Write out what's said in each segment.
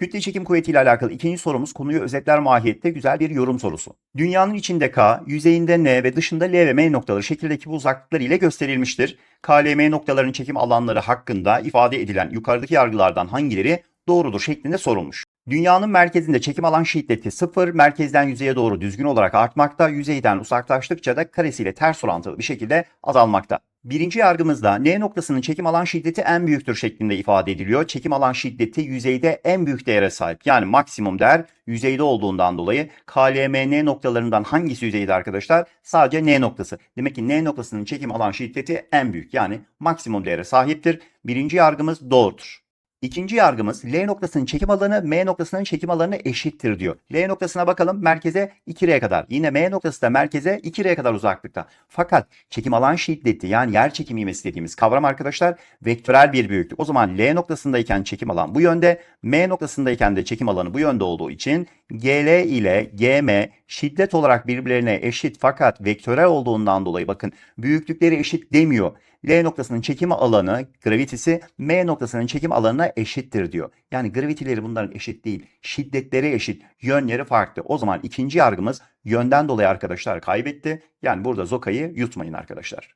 Kütle çekim kuvvetiyle alakalı ikinci sorumuz konuyu özetler mahiyette güzel bir yorum sorusu. Dünyanın içinde K, yüzeyinde N ve dışında L ve M noktaları şekildeki bu uzaklıklar ile gösterilmiştir. K, L, M noktalarının çekim alanları hakkında ifade edilen yukarıdaki yargılardan hangileri doğrudur şeklinde sorulmuş. Dünyanın merkezinde çekim alan şiddeti sıfır, merkezden yüzeye doğru düzgün olarak artmakta, yüzeyden uzaklaştıkça da karesiyle ters orantılı bir şekilde azalmakta. Birinci yargımızda N noktasının çekim alan şiddeti en büyüktür şeklinde ifade ediliyor. Çekim alan şiddeti yüzeyde en büyük değere sahip. Yani maksimum değer yüzeyde olduğundan dolayı KLMN noktalarından hangisi yüzeyde arkadaşlar? Sadece N noktası. Demek ki N noktasının çekim alan şiddeti en büyük. Yani maksimum değere sahiptir. Birinci yargımız doğrudur. İkinci yargımız L noktasının çekim alanı M noktasının çekim alanı eşittir diyor. L noktasına bakalım merkeze 2R kadar. Yine M noktası da merkeze 2R kadar uzaklıkta. Fakat çekim alan şiddeti yani yer çekim ivmesi dediğimiz kavram arkadaşlar vektörel bir büyüklük. O zaman L noktasındayken çekim alan bu yönde, M noktasındayken de çekim alanı bu yönde olduğu için GL ile GM şiddet olarak birbirlerine eşit fakat vektörel olduğundan dolayı bakın büyüklükleri eşit demiyor. L noktasının çekim alanı, gravitesi M noktasının çekim alanına eşittir diyor. Yani gravitileri bunların eşit değil. Şiddetleri eşit. Yönleri farklı. O zaman ikinci yargımız yönden dolayı arkadaşlar kaybetti. Yani burada Zoka'yı yutmayın arkadaşlar.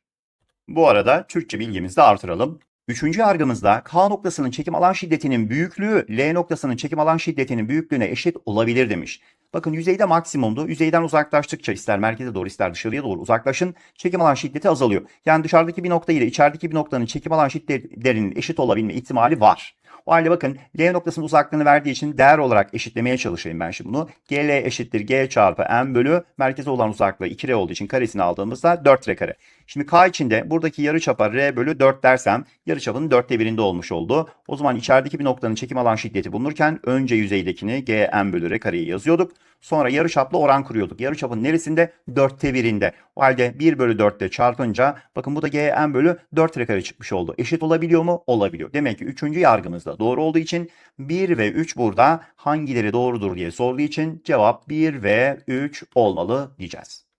Bu arada Türkçe bilgimizi de artıralım. Üçüncü yargımızda K noktasının çekim alan şiddetinin büyüklüğü L noktasının çekim alan şiddetinin büyüklüğüne eşit olabilir demiş. Bakın yüzeyde maksimumdu. Yüzeyden uzaklaştıkça ister merkeze doğru ister dışarıya doğru uzaklaşın çekim alan şiddeti azalıyor. Yani dışarıdaki bir nokta ile içerideki bir noktanın çekim alan şiddetlerinin eşit olabilme ihtimali var. O halde bakın L noktasının uzaklığını verdiği için değer olarak eşitlemeye çalışayım ben şimdi bunu. GL eşittir G çarpı M bölü merkeze olan uzaklığı 2R olduğu için karesini aldığımızda 4R kare. Şimdi K içinde buradaki yarıçapa R bölü 4 dersem yarıçapının 4'te birinde olmuş oldu. O zaman içerideki bir noktanın çekim alan şiddeti bulunurken önce yüzeydekini G M bölü R kareyi yazıyorduk. Sonra yarıçapla oran kuruyorduk. Yarıçapın neresinde? 4'te birinde. O halde 1 bölü 4'te çarpınca bakın bu da G M bölü 4 R kare çıkmış oldu. Eşit olabiliyor mu? Olabiliyor. Demek ki 3. yargımızda doğru olduğu için 1 ve 3 burada hangileri doğrudur diye sorduğu için cevap 1 ve 3 olmalı diyeceğiz.